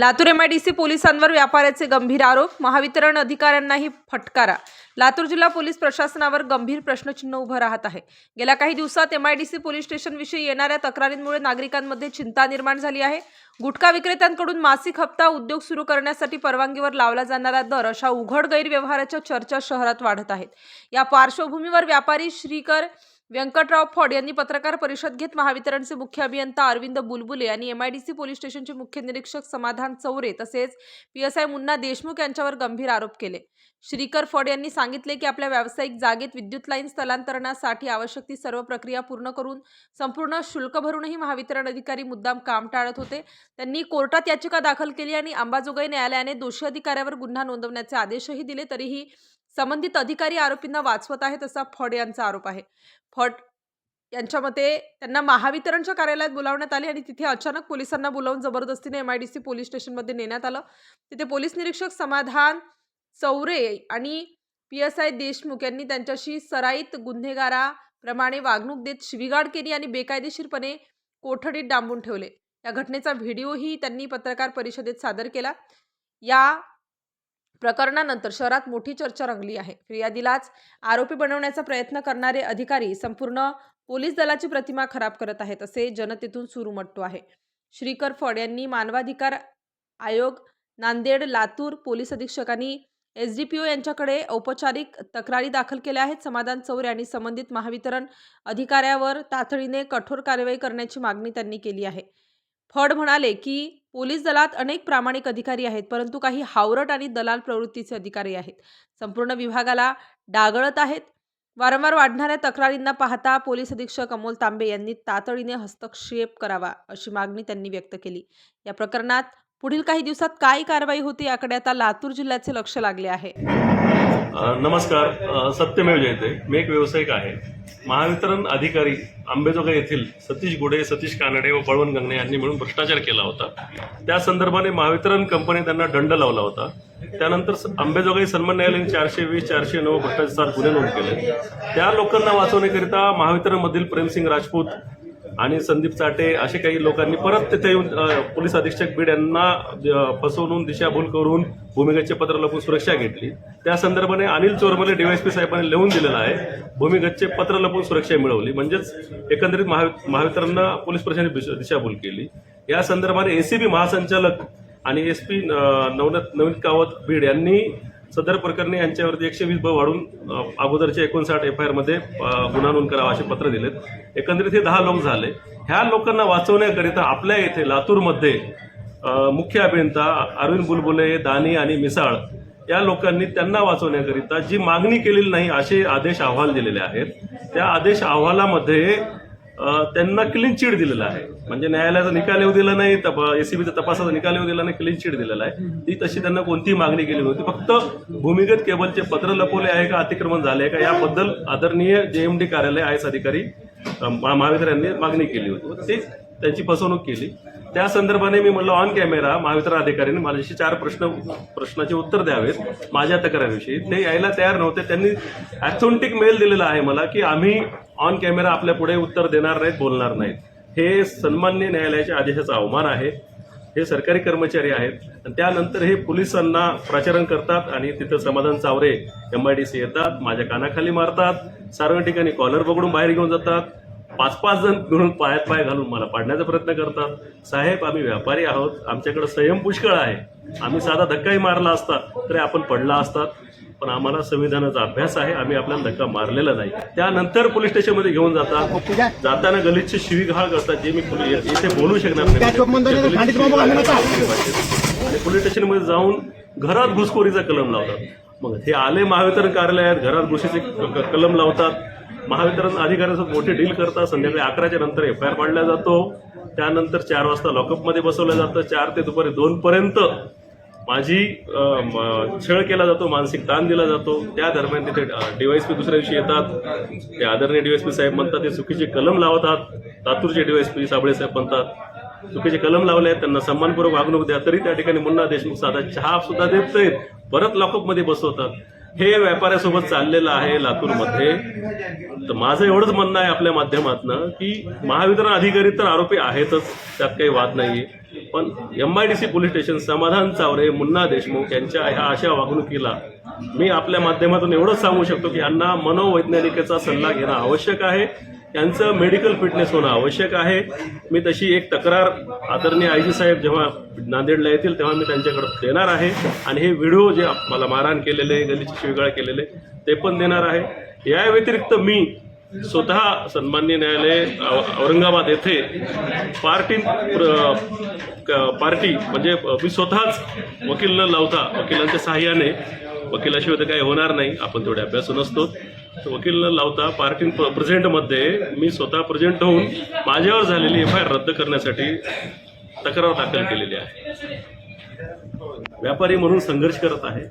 Latur MIDC पोलिसांवर व्यापाऱ्याचे गंभीर आरोप महावितरण अधिकाऱ्यांनाही फटकारा. लातूर जिल्हा पोलीस प्रशासनावर गंभीर प्रश्नचिन्ह उभं राहत आहे. गेल्या काही दिवसात एमआयडीसी पोलीस स्टेशनविषयी येणाऱ्या तक्रारींमुळे नागरिकांमध्ये चिंता निर्माण झाली आहे. गुटखा विक्रेत्यांकडून मासिक हप्ता उद्योग सुरू करण्यासाठी परवानगीवर लावला जाणारा दर अशा उघड गैरव्यवहाराच्या चर्चा शहरात वाढत आहेत. या पार्श्वभूमीवर व्यापारी श्रीकर व्यंकटराव फड यांनी पत्रकार परिषद घेत महावितरणचे मुख्य अभियंता अरविंद बुलबुले आणि एमआयडीसी पोलीस स्टेशनचे मुख्य निरीक्षक समाधान चौरे तसेच पीएसआय मुन्ना देशमुख यांच्यावर गंभीर आरोप केले. श्रीकर फड यांनी सांगितले की आपल्या व्यावसायिक जागेत विद्युत लाईन स्थलांतरणासाठी आवश्यक ती सर्व प्रक्रिया पूर्ण करून संपूर्ण शुल्क भरूनही महावितरण अधिकारी मुद्दाम काम टाळत होते. त्यांनी कोर्टात याचिका दाखल केली आणि अंबाजोगाई न्यायालयाने दोषी अधिकाऱ्यावर गुन्हा नोंदवण्याचे आदेशही दिले. तरीही संबंधित अधिकारी आरोपींना वाचवत आहेत असा फड यांचा आरोप आहे. फड यांच्या मते त्यांना महावितरणच्या कार्यालयात बोलावण्यात आले आणि तिथे अचानक पोलिसांना बोलावून जबरदस्तीने M I D C police स्टेशनमध्ये नेण्यात आलं. तिथे पोलीस निरीक्षक समाधान चौरे आणि पी एस आय देशमुख यांनी त्यांच्याशी सराईत गुन्हेगाराप्रमाणे वागणूक देत शिविगाड केली आणि बेकायदेशीरपणे कोठडीत डांबून ठेवले. या घटनेचा व्हिडिओही त्यांनी पत्रकार परिषदेत सादर केला. या प्रकरणानंतर शहरात मोठी चर्चा रंगली आहे. फिर्यादीलाच आरोपी बनवण्याचा प्रयत्न करणारे अधिकारी संपूर्ण पोलीस दलाची प्रतिमा खराब करत आहेत असे जनतेतून सूर उमटतो आहे. श्रीकर फड यांनी मानवाधिकार आयोग नांदेड लातूर पोलीस अधीक्षकांनी एस डी पी ओ यांच्याकडे औपचारिक तक्रारी दाखल केल्या आहेत. समाधान चौरे आणि संबंधित महावितरण अधिकाऱ्यावर तातडीने कठोर कारवाई करण्याची मागणी त्यांनी केली आहे. फड म्हणाले की पोलीस दलात अनेक प्रामाणिक अधिकारी आहेत परंतु काही हावरट आणि दलाल प्रवृत्तीचे अधिकारी आहेत. संपूर्ण विभागाला डागळत आहेत. वारंवार वाढणाऱ्या तक्रारींना पाहता पोलीस अधीक्षक अमोल तांबे यांनी तातडीने हस्तक्षेप करावा अशी मागणी त्यांनी व्यक्त केली. या प्रकरणात पुढील काही दिवसात काय कारवाई होती याकडे आता लातूर जिल्ह्याचे लक्ष लागले आहे. नमस्कार. सत्यमेव जयते. मी एक व्यावसायिक आहे. महावितरण अधिकारी आंबेजोगाई येथील सतीश गुडे सतीश कानडे व बळवंत गंगणे यांनी मिळून भ्रष्टाचार केला होता. त्या संदर्भाने महावितरण कंपनी त्यांना दंड लावला होता. त्यानंतर आंबेजोगाई सन्मान न्यायालयाने चारशे वीस चारशे नऊ भ्रष्टाचार गुन्हे नोंद केले. त्या लोकांना वाचवण्याकरिता महावितरणमधील प्रेमसिंग राजपूत आणि संदीप चाटे असे काही लोकांनी परत तिथे येऊन पोलीस अधीक्षक बीड यांना फसवून दिशाभूल करून भूमिगतचे पत्र लपून सुरक्षा घेतली. त्या संदर्भाने अनिल चोरमले डीवायसपी साहेबांनी लिहून दिलेलं आहे भूमिगतचे पत्र लपून सुरक्षा मिळवली. म्हणजेच एकंदरीत महा महावितरणनं पोलीस प्रशासनाने दिशाभूल केली. या संदर्भाने एसीबी महासंचालक आणि एस पी नवनाथ नवीन कावत बीड यांनी सदर प्रकरणी यांच्यावरती एकशे वीस ब वाढून अगोदरच्या एकोणसाठ एफ आय आरमध्ये गुन्हा नोंद करावा असे पत्र दिलेत. एकंदरीत हे दहा लोक झाले. ह्या लोकांना वाचवण्याकरिता आपल्या येथे लातूरमध्ये मुख्य अभियंता अरविंद बुलबुले दानी आणि मिसाळ या लोकांनी त्यांना वाचवण्याकरिता जी मागणी केलेली नाही असे आदेश अहवाल दिलेले आहेत. त्या आदेश अहवालामध्ये त्यांना क्लीन चिट दिलेला आहे. म्हणजे न्यायालयाचा निकाल येऊ दिला नाही एसीबीचा तपासाचा निकाल येऊ दिला नाही क्लीन चिट दिलेला आहे. ती तशी त्यांना कोणतीही मागणी केली नव्हती. फक्त भूमिगत केबलचे पत्र लपवले आहे का अतिक्रमण झाले आहे का याबद्दल आदरणीय जेएमडी कार्यालय आय एस अधिकारी महाविद्यालयांनी मागणी केली होती. तेच त्यांची फसवणूक केली. त्या संदर्भाने मी म्हणलं ऑन कॅमेरा महावितरण अधिकाऱ्यांनी माझ्याशी चार प्रश्न प्रश्नाचे उत्तर द्यावेत माझ्या तक्रारीविषयी. ते यायला तयार नव्हते. त्यांनी ॲथोंटिक मेल दिलेला आहे मला की आम्ही ऑन कॅमेरा आपल्या पुढे उत्तर देणार नाहीत बोलणार नाहीत. हे सन्मान्य न्यायालयाच्या आदेशाचा अवमान आहे. हे सरकारी कर्मचारी आहेत. आणि त्यानंतर हे पोलिसांना प्रचारण करतात आणि तिथं Samadhan Chaware M I D C येतात माझ्या कानाखाली मारतात सर्व ठिकाणी कॉलर पकडून बाहेर घेऊन जातात. पाच पाच जण मिळून पायात पाय घालून मला पाडण्याचा प्रयत्न करतात. साहेब आम्ही व्यापारी आहोत. आमच्याकडे संयम पुष्कळ आहे. आम्ही साधा धक्काही मारला असता तरी आपण पडला असतात पण आम्हाला संविधानाचा अभ्यास आहे. आम्ही आपल्याला धक्का मारलेला नाही. त्यानंतर पोलीस स्टेशनमध्ये घेऊन जातात जाताना गलितचे शिवीघाळ करतात. जे मी इथे बोलू शकणार नाही. शिवीगाळ आणि पोलीस स्टेशनमध्ये जाऊन घरात घुसखोरीचा कलम लावतात. मग हे आले महावितरण कार्यालयात घरात घुशीचे क- कलम लावतात. महावितरण अधिकाऱ्यांसोबत मोठी डील करतात संध्याकाळी अकराच्या नंतर एफ आय आर मांडला जातो. त्यानंतर चार वाजता लॉकअपमध्ये बसवलं जातं. चार ते दुपारी दोनपर्यंत माझी छळ केला जातो मानसिक ताण दिला जातो. त्या दरम्यान तिथे डीवायसपी दुसऱ्या दिवशी येतात. ते आदरणीय डीवायसपी साहेब म्हणतात ते चुकीचे कलम लावतात लातूरचे डीवायसपी साबळे साहेब म्हणतात चुकीचे कलम लावले आहेत. त्यांना सन्मानपूर्वक वागणूक द्या. तरी त्या ठिकाणी मुन्ना देशमुख साधा चहा सुद्धा देत नाहीत परत लॉकअपमध्ये बसवतात. हे व्यापाऱ्यासोबत चाललेलं आहे लातूरमध्ये. तर माझं एवढंच म्हणणं आहे आपल्या माध्यमातनं की महावितरण अधिकारी तर आरोपी आहेतच त्यात काही वाद नाहीये. पण M I D C police station Samadhan Chaware Munna Deshmukh यांच्या ह्या अशा वागणुकीला मी आपल्या माध्यमातून एवढंच सांगू शकतो की यांना मनोवैज्ञानिकेचा सल्ला घेणं आवश्यक आहे. त्यांचं मेडिकल फिटनेस होणं आवश्यक आहे. मी तशी एक तक्रार आदरणीय आय जी साहेब जेव्हा नांदेडला येतील तेव्हा मी त्यांच्याकडे देणार आहे. आणि हे व्हिडिओ जे मला मारहाण केलेले गलीचे शिवगाळ केलेले ते पण देणार आहे. या व्यतिरिक्त मी स्वतः सन्मान्य न्यायालय औरंगाबाद येथे पार्टी क- पार्टी म्हणजे मी स्वतःच वकील न लावता वकिलांच्या सहाय्याने वकिलाशिवाय तर काही होणार नाही. आपण तेवढे अभ्यासून असतो. वकील न लावता पार्टी प्रेझेंटमध्ये मी स्वतः प्रेझेंट होऊन माझ्यावर झालेली एफ आय आर रद्द करण्यासाठी तक्रार दाखल केलेली आहे. व्यापारी म्हणून संघर्ष करत आहे.